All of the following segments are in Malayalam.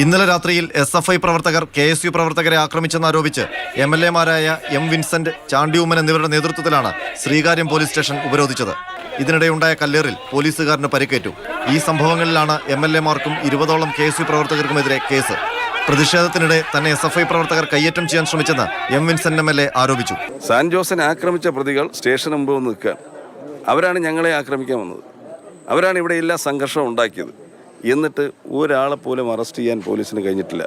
ഇന്നലെ രാത്രിയിൽ എസ് എഫ് ഐ പ്രവർത്തകർ കെ എസ് യു പ്രവർത്തകരെ ആക്രമിച്ചെന്നാരോപിച്ച് എം എൽ എമാരായ എം വിൻസെന്റ് ചാണ്ടിയുമ്മൻ എന്നിവരുടെ നേതൃത്വത്തിലാണ് ശ്രീകാര്യം പോലീസ് സ്റ്റേഷൻ ഉപരോധിച്ചത്. ഇതിനിടെയുണ്ടായ കല്ലേറിൽ പോലീസുകാരന് പരിക്കേറ്റു. ഈ സംഭവങ്ങളിലാണ് എം എൽ എമാർക്കും ഇരുപതോളം കെ എസ് യു പ്രവർത്തകർക്കുമെതിരെ കേസ്. പ്രതിഷേധത്തിനിടെ തന്നെ എസ് എഫ് ഐ പ്രവർത്തകർ കയ്യേറ്റം ചെയ്യാൻ ശ്രമിച്ചെന്ന് M Vincent M L A ആരോപിച്ചു. സാൻ ജോസിനെ ആക്രമിച്ച പ്രതികൾ സ്റ്റേഷന് മുമ്പ് നിൽക്കുക. അവരാണ് ഞങ്ങളെ ആക്രമിക്കാൻ വന്നത്. അവരാണ് ഇവിടെ എല്ലാ സംഘർഷവും ഉണ്ടാക്കിയത്. എന്നിട്ട് ഒരാളെ പോലും അറസ്റ്റ് ചെയ്യാൻ പോലീസിന് കഴിഞ്ഞിട്ടില്ല.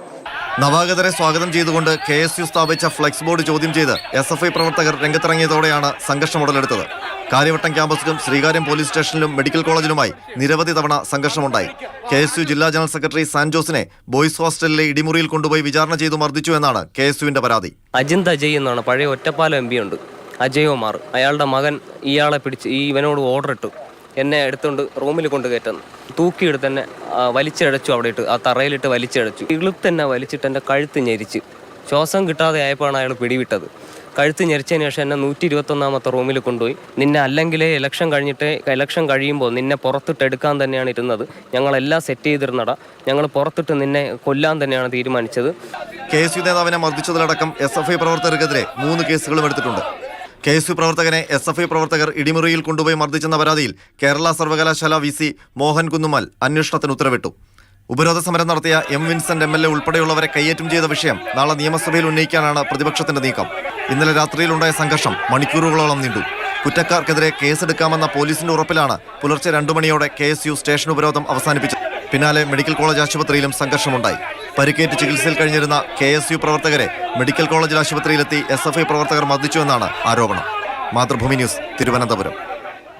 നവാഗതരെ സ്വാഗതം ചെയ്തുകൊണ്ട് കെ എസ് യു സ്ഥാപിച്ച ഫ്ലെക്സ് ബോർഡ് ചോദ്യം ചെയ്ത് എസ് എഫ് ഐ പ്രവർത്തകർ രംഗത്തിറങ്ങിയതോടെയാണ് സംഘർഷം ഉടലെടുത്തത്. കാര്യവട്ടം ക്യാമ്പസിലും ശ്രീകാര്യം പോലീസ് സ്റ്റേഷനിലും മെഡിക്കൽ കോളേജിലുമായി നിരവധി തവണ സംഘർഷമുണ്ടായി. കെ എസ് യു ജില്ലാ ജനറൽ സെക്രട്ടറി സാൻജോസിനെ ബോയ്സ് ഹോസ്റ്റലിലെ ഇടിമുറിയിൽ കൊണ്ടുപോയി വിചാരണ ചെയ്തു മർദ്ദിച്ചു എന്നാണ് കെ എസ് യുവിന്റെ പരാതി. അജിന്ത് അജയ് എന്നാണ് പഴയ ഒറ്റപ്പാലം എം പി ഉണ്ട്. അജയ് കുമാർ അയാളുടെ മകൻ ഇയാളെ പിടിച്ച് ഈ ഇവനോട് ഓർഡർ ഇട്ടു. എന്നെ എടുത്തുകൊണ്ട് റൂമിൽ കൊണ്ട് കയറ്റുന്നു തൂക്കിയെടുത്ത് തന്നെ വലിച്ചടച്ചു അവിടെ ഇട്ട് ആ തറയിലിട്ട് വലിച്ചടച്ചു ഇളുത്ത് വലിച്ചിട്ട് എന്റെ കഴുത്ത് ഞെരിച്ച്. ശ്വാസം കിട്ടാതെ ആയപ്പോഴാണ് അയാൾ പിടിവിട്ടത്. കഴുത്ത് ഞെരിച്ചതിന് ശേഷം എന്നെ നൂറ്റി ഇരുപത്തൊന്നാമത്തെ റൂമിൽ കൊണ്ടുപോയി. നിന്നെ അല്ലെങ്കിലേ ഇലക്ഷൻ കഴിഞ്ഞിട്ട് ഇലക്ഷൻ കഴിയുമ്പോൾ നിന്നെ പുറത്തിട്ട് എടുക്കാൻ തന്നെയാണ് ഇരുന്നത്. ഞങ്ങളെല്ലാം സെറ്റ് ചെയ്തിരുന്നടാ. ഞങ്ങൾ പുറത്തിട്ട് നിന്നെ കൊല്ലാൻ തന്നെയാണ് തീരുമാനിച്ചത്. കെ എസ് യു നേതാവിനെ മർദ്ദിച്ചതിലടക്കം എസ് എഫ് ഐ പ്രവർത്തകർക്കെതിരെ മൂന്ന് കേസുകളും എടുത്തിട്ടുണ്ട്. കെ എസ് യു പ്രവർത്തകനെ എസ് എഫ് ഐ പ്രവർത്തകർ ഇടിമുറിയിൽ കൊണ്ടുപോയി മർദ്ദിച്ചെന്ന പരാതിയിൽ കേരള സർവകലാശാല വി സി മോഹൻ കുന്നുമാൽ അന്വേഷണത്തിന് ഉത്തരവിട്ടു. ഉപരോധ സമരം നടത്തിയ M Vincent M L A ഉൾപ്പെടെയുള്ളവരെ കയ്യേറ്റം ചെയ്ത വിഷയം നാളെ നിയമസഭയിൽ ഉന്നയിക്കാനാണ് പ്രതിപക്ഷത്തിന്റെ നീക്കം. ഇന്നലെ രാത്രിയിലുണ്ടായ സംഘർഷം മണിക്കൂറുകളോളം നീണ്ടു. കുറ്റക്കാർക്കെതിരെ കേസെടുക്കാമെന്ന പോലീസിന്റെ ഉറപ്പിലാണ് പുലർച്ചെ രണ്ടു മണിയോടെ കെ സ്റ്റേഷൻ ഉപരോധം അവസാനിപ്പിച്ചത്. പിന്നാലെ മെഡിക്കൽ കോളേജ് ആശുപത്രിയിലും സംഘർഷമുണ്ടായി. പരിക്കേറ്റ് ചികിത്സയിൽ കഴിഞ്ഞിരുന്ന കെ എസ് യു പ്രവർത്തകരെ മെഡിക്കൽ കോളേജിൽ ആശുപത്രിയിലെത്തി എസ് എഫ് ഐ പ്രവർത്തകർ മർദ്ദിച്ചുവെന്നാണ് ആരോപണം. മാതൃഭൂമി ന്യൂസ് തിരുവനന്തപുരം.